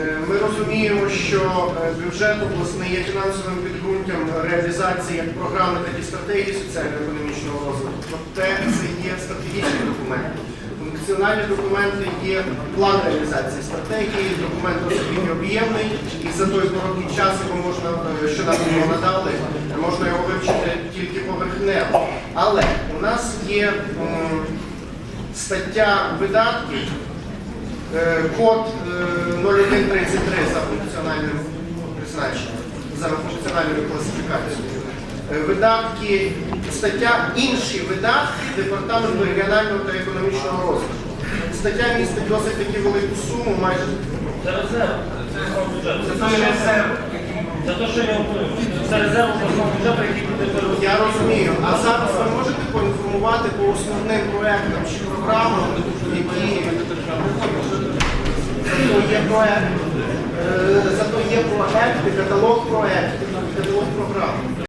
Е, Ми розуміємо, що е, бюджет обласний є фінансовим підґрунтям реалізації як програми, так і стратегії соціально-економічного розвитку. Проте це є стратегічні документи. Функціональні документи є план реалізації стратегії, документ досить об'ємний, і за той короткий час його можна, е, що нам його надали, можна його вивчити тільки поверхнево. Але у нас є м, стаття видатків, Код е, 0133 за функціональним призначенням, за функціональною класифікацією. Е, Видатки, стаття інші видатки Департаменту регіонального та економічного розвитку. Стаття містить досить таки велику суму, майже Це резерв. Це резерв. Це те, що я говорю. Це резерв обласного бюджету, який буде переводити. я розумію. А зараз ви можете поінформувати по основним проектам чи програмам, які thôi anh ừ.